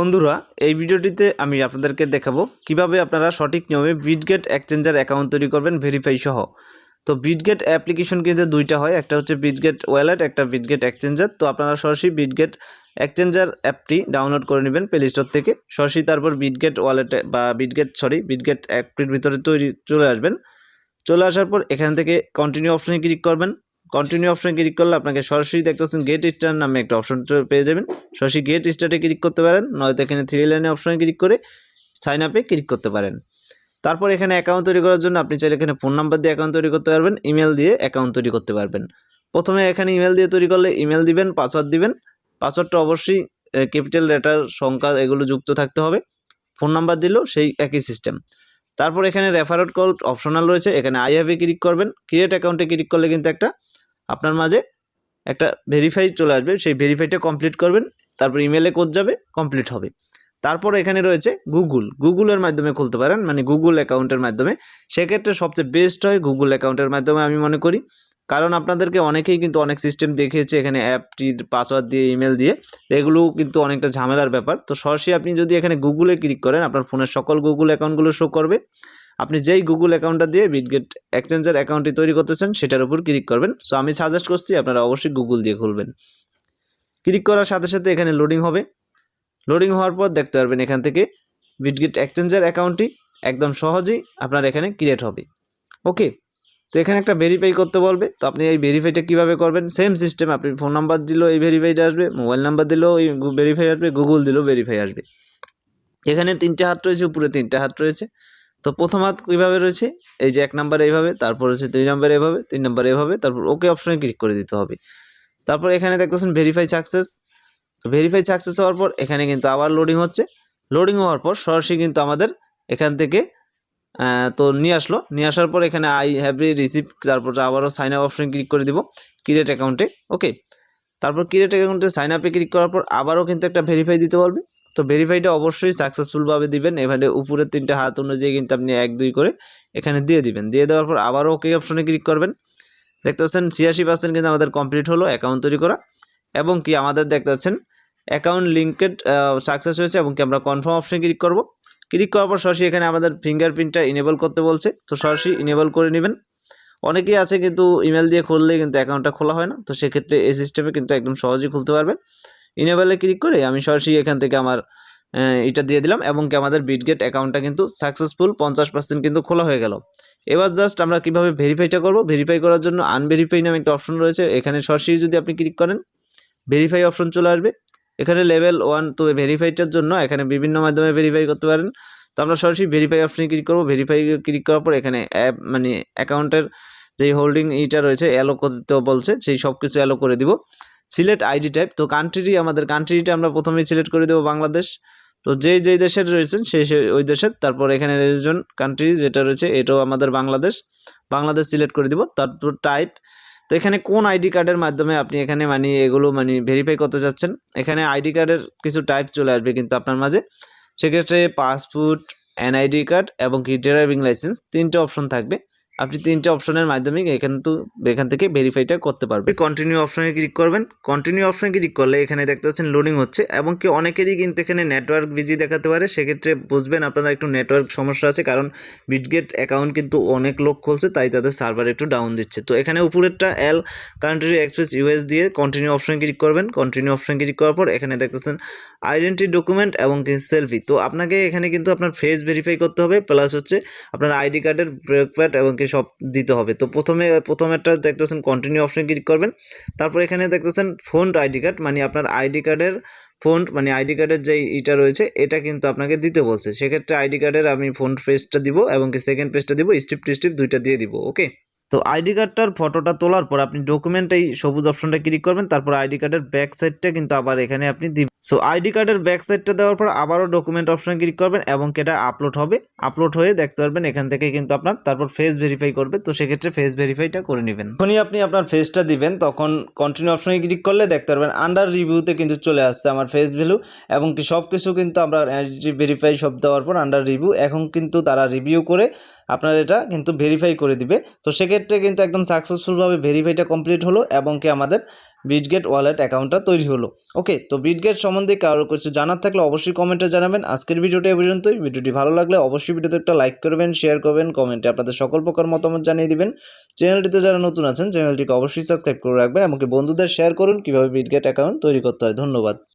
বন্ধুরা, এই ভিডিওটিতে আমি আপনাদেরকে দেখাবো কীভাবে আপনারা সঠিক নিয়মে বিটগেট এক্সচেঞ্জার অ্যাকাউন্ট তৈরি করবেন ভেরিফাই সহ। তো বিটগেট অ্যাপ্লিকেশন কিন্তু দুইটা হয়, একটা হচ্ছে বিটগেট ওয়ালেট একটা বিটগেট এক্সচেঞ্জার তো আপনারা সরাসরি বিটগেট এক্সচেঞ্জার অ্যাপটি ডাউনলোড করে নেবেন প্লে স্টোর থেকে। সরাসরি তারপর বিটগেট ওয়ালেটে বা বিটগেট সরি বিটগেট অ্যাপটির ভিতরে তৈরি চলে আসবেন। চলে আসার পর এখান থেকে কন্টিনিউ অপশনে ক্লিক করবেন। কন্টিনিউ অপশন ক্লিক করলে আপনাকে সরাসরি দেখতে পাচ্ছেন গেট স্টার নামে একটা অপশন পেয়ে যাবেন। সরাসরি গেট স্টার্টে ক্লিক করতে পারেন, নয়তো এখানে থ্রি লাইনে অপশনে ক্লিক করে সাইন আপে ক্লিক করতে পারেন। তারপর এখানে অ্যাকাউন্ট তৈরি করার জন্য আপনি চাইলে এখানে ফোন নাম্বার দিয়ে অ্যাকাউন্ট তৈরি করতে পারবেন ইমেল দিয়ে অ্যাকাউন্ট তৈরি করতে পারবেন। প্রথমে এখানে ইমেল দিয়ে তৈরি করলে ইমেল দিবেন পাসওয়ার্ড দিবেন। পাসওয়ার্ডটা অবশ্যই ক্যাপিটাল লেটার সংখ্যা এগুলো যুক্ত থাকতে হবে। ফোন নাম্বার দিলেও সেই একই সিস্টেম তারপর এখানে রেফারেট কল অপশনাল রয়েছে, এখানে আই হ্যাভে ক্লিক করবেন। ক্রিয়েট অ্যাকাউন্টে ক্লিক করলে কিন্তু একটা আপনার মাঝে একটা ভেরিফাই চলে আসবে, সেই ভেরিফাইটা কমপ্লিট করবেন, তারপর ইমেলে কোড যাবে কমপ্লিট হবে। তারপর এখানে রয়েছে গুগল গুগলের মাধ্যমে খুলতে পারেন মানে গুগল অ্যাকাউন্টের মাধ্যমে। সেক্ষেত্রে সবচেয়ে বেস্ট হয় গুগল অ্যাকাউন্টের মাধ্যমে আমি মনে করি। কারণ আপনাদেরকে অনেকেই কিন্তু অনেক সিস্টেম দেখিয়েছে, এখানে অ্যাপটির পাসওয়ার্ড দিয়ে ইমেল দিয়ে। এগুলো কিন্তু অনেকটা ঝামেলার ব্যাপার। তো সরাসরি আপনি যদি এখানে গুগলে ক্লিক করেন, আপনার ফোনের সকল গুগল অ্যাকাউন্টগুলো শো করবে। আপনি যেই গুগল অ্যাকাউন্টটা দিয়ে বিটগেট এক্সচেঞ্জের অ্যাকাউন্টটি তৈরি করতেছেন, সেটার উপর ক্লিক করবেন। সো আমি সাজেস্ট করছি আপনারা অবশ্যই গুগল দিয়ে খুলবেন। ক্লিক করার সাথে সাথে এখানে লোডিং হবে। লোডিং হওয়ার পর দেখতে পারবেন এখান থেকে বিটগেট এক্সচেঞ্জের অ্যাকাউন্টটি একদম সহজেই আপনার এখানে ক্রিয়েট হবে। ওকে তো এখানে একটা ভেরিফাই করতে বলবে। তো আপনি এই ভেরিফাইটা কীভাবে করবেন? সেম সিস্টেম আপনি ফোন নাম্বার দিলেও এই ভেরিফাইটা আসবে মোবাইল নাম্বার দিলেও এই ভেরিফাই আসবে গুগল দিলেও ভেরিফাই আসবে। এখানে তিনটে হাত রয়েছে, উপরে তিনটে হাত রয়েছে। তো প্রথম হাত কীভাবে রয়েছে? এই যে এক নাম্বার এইভাবে, তারপর হচ্ছে দুই নাম্বার এভাবে, তিন নাম্বার এভাবে, তারপর ওকে অপশনে ক্লিক করে দিতে হবে। তারপর এখানে দেখতেছেন ভেরিফাই সাকসেস তো ভেরিফাই সাকসেস হওয়ার পর এখানে কিন্তু আবার লোডিং হচ্ছে। লোডিং হওয়ার পর সরাসরি কিন্তু আমাদের এখান থেকে তো নিয়ে আসলো। নিয়ে আসার পর এখানে আই হ্যাভ রিসিভ তারপর আবারও সাইন আপ অপশনে ক্লিক করে দিব। ক্রিয়েট অ্যাকাউন্টে ওকে তারপর ক্রিয়েট অ্যাকাউন্টে সাইন আপে ক্লিক করার পর আবারও কিন্তু একটা ভেরিফাই দিতে বলবে। তো ভেরিফাইটা অবশ্যই সাকসেসফুলভাবে দিবেন। এখানে উপরের তিনটে হাত অনুযায়ী কিন্তু আপনি এক, দুই করে এখানে দিয়ে দিবেন। দিয়ে দেওয়ার পর আবারও ওকে অপশনে ক্লিক করবেন। দেখতে পাচ্ছেন ছিয়াশি পার্সেন্ট কিন্তু আমাদের কমপ্লিট হলো অ্যাকাউন্ট তৈরি করা। এবং কি আমাদের দেখতে পাচ্ছেন অ্যাকাউন্ট লিঙ্কেড সাকসেস হয়েছে এবং কি আমরা কনফার্ম অপশনে ক্লিক করব। ক্লিক করার পর সরাসরি এখানে আমাদের ফিঙ্গারপ্রিন্টটা ইনেবল করতে বলছে। তো সরাসরি ইনেবল করে নেবেন। অনেকেই আছে কিন্তু ইমেল দিয়ে খুললে কিন্তু অ্যাকাউন্টটা খোলা হয় না। তো সেক্ষেত্রে এই সিস্টেমে কিন্তু একদম সহজেই খুলতে পারবেন ইনেবলে ক্লিক করে আমি সরাসরি এখান থেকে আমার এটা দিয়ে দিলাম এবং কি আমাদের বিটগেট অ্যাকাউন্টটা কিন্তু সাকসেসফুল পঞ্চাশ পার্সেন্ট কিন্তু খোলা হয়ে গেল। এবার জাস্ট আমরা কীভাবে ভেরিফাইটা করব? ভেরিফাই করার জন্য আনভেরিফাই নামে একটা অপশন রয়েছে, এখানে সরাসরি যদি আপনি ক্লিক করেন ভেরিফাই অপশন চলে আসবে। এখানে লেভেল ওয়ান তো ভেরিফাইটার জন্য এখানে বিভিন্ন মাধ্যমে ভেরিফাই করতে পারেন। তো আমরা সরাসরি ভেরিফাই অপশনে ক্লিক করব। ভেরিফাই ক্লিক করার পর এখানে অ্যাপ মানে অ্যাকাউন্টের যেই হোল্ডিং ইটা রয়েছে অ্যালো করতে বলছে, সেই সব কিছু অ্যালো করে দিব। সিলেক্ট আইডি টাইপ তো কান্ট্রি আমাদের কান্ট্রিটা আমরা প্রথমেই সিলেক্ট করে দেবো বাংলাদেশ। তো যেই যেই দেশের রয়েছেন, সেই সেই ওই দেশের, তারপর এখানে রিজন কান্ট্রি যেটা রয়েছে, এটাও আমাদের বাংলাদেশ। বাংলাদেশ সিলেক্ট করে দিব, তারপর টাইপ তো এখানে কোন আইডি কার্ডের মাধ্যমে আপনি এখানে মানে এগুলো মানে ভেরিফাই করতে চাচ্ছেন? এখানে আইডি কার্ডের কিছু টাইপ চলে আসবে কিন্তু আপনার মাঝে। সেক্ষেত্রে পাসপোর্ট এনআইডি কার্ড এবং কি ড্রাইভিং লাইসেন্স তিনটে অপশন থাকবে। আপনি তিনটে অপশনের মাধ্যমে এখান তো, এখান থেকে ভেরিফাইটা করতে পারবেন। কন্টিনিউ অপশনে ক্লিক করবেন। কন্টিনিউ অপশনে ক্লিক করলে এখানে দেখতে পাচ্ছেন লোডিং হচ্ছে এবং কি অনেকেরই কিন্তু এখানে নেটওয়ার্ক বিজি দেখাতে পারে। সেক্ষেত্রে বুঝবেন আপনারা একটু নেটওয়ার্ক সমস্যা আছে কারণ বিটগেট অ্যাকাউন্ট কিন্তু অনেক লোক খুলছে, তাই তাদের সার্ভার একটু ডাউন দিচ্ছে। তো এখানে উপরেরটা এল কান্ট্রি এক্সপ্রেস ইউএস দিয়ে কন্টিনিউ অপশনে ক্লিক করবেন। কন্টিনিউ অপশনে ক্লিক করার পর এখানে দেখতেছেন আইডেন্টি ডকুমেন্ট এবং সেলফি তো আপনাকে এখানে কিন্তু আপনার ফেস ভেরিফাই করতে হবে প্লাস হচ্ছে আপনার আইডি কার্ডের ব্রেকপ্যাড এবং কি সব দিতে হবে। তো প্রথমে, প্রথমেরটা দেখতেছেন কন্টিনিউ অপশন ক্লিক করবেন। তারপর এখানে দেখতেছেন ফোন্ট আইডি কার্ড মানে আপনার আইডি কার্ডের ফোন মানে আইডি কার্ডের যে ইটা রয়েছে, এটা কিন্তু আপনাকে দিতে বলছে। সেক্ষেত্রে আইডি কার্ডের আমি ফোন পেজটা দিব এবং কি সেকেন্ড পেজটা দিব স্টিপ টু স্টিপ দুইটা দিয়ে দিব ওকে তো আইডি কার্ডটার ফটোটা তোলার পর আপনি ডকুমেন্ট এই সবুজ অপশনটা ক্লিক করবেন, তারপর আইডি কার্ডের ব্যাক সাইডটা কিন্তু আবার এখানে আপনি দিবেন। সো আইডি কার্ডের ব্যাক সাইডটা দেওয়ার পর আবারও ডকুমেন্ট অপশনে ক্লিক করবেন এবং এটা আপলোড হবে। আপলোড হয়ে দেখতে পারবেন এখান থেকে কিন্তু আপনার, তারপর ফেস ভেরিফাই করবে। তো সেক্ষেত্রে ফেস ভেরিফাইটা করে নেবেন। যখনই আপনি আপনার ফেসটা দিবেন, তখন কন্টিনিউ অপশনে ক্লিক করলে দেখতে পারবেন আন্ডার রিভিউতে কিন্তু চলে আসছে আমার ফেস ভ্যালু এবং সব কিছু কিন্তু আমরা ভেরিফাই সব দেওয়ার পর আন্ডার রিভিউ এখন কিন্তু তারা রিভিউ করে আপনার এটা কিন্তু ভেরিফাই করে দিবে। তো সেক্ষেত্রে কিন্তু একদম সাকসেসফুলভাবে ভেরিফাইটা কমপ্লিট হলো এবং কি আমাদের বিটগেট ওয়ালেট অ্যাকাউন্টটা তৈরি হলো। ওকে তো বিটগেট সম্বন্ধে কারও কিছু জানার থাকলে অবশ্যই কমেন্টে জানাবেন। আজকের ভিডিওটা এ পর্যন্তই। ভিডিওটি ভালো লাগলে অবশ্যই ভিডিওতে একটা লাইক করবেন শেয়ার করবেন কমেন্টে আপনাদের সকল প্রকার মতামত জানিয়ে দিবেন। চ্যানেলটিতে যারা নতুন আছেন চ্যানেলটিকে অবশ্যই সাবস্ক্রাইব করে রাখবেন এমনকি বন্ধুদের শেয়ার করুন কীভাবে বিটগেট অ্যাকাউন্ট তৈরি করতে হয়। ধন্যবাদ।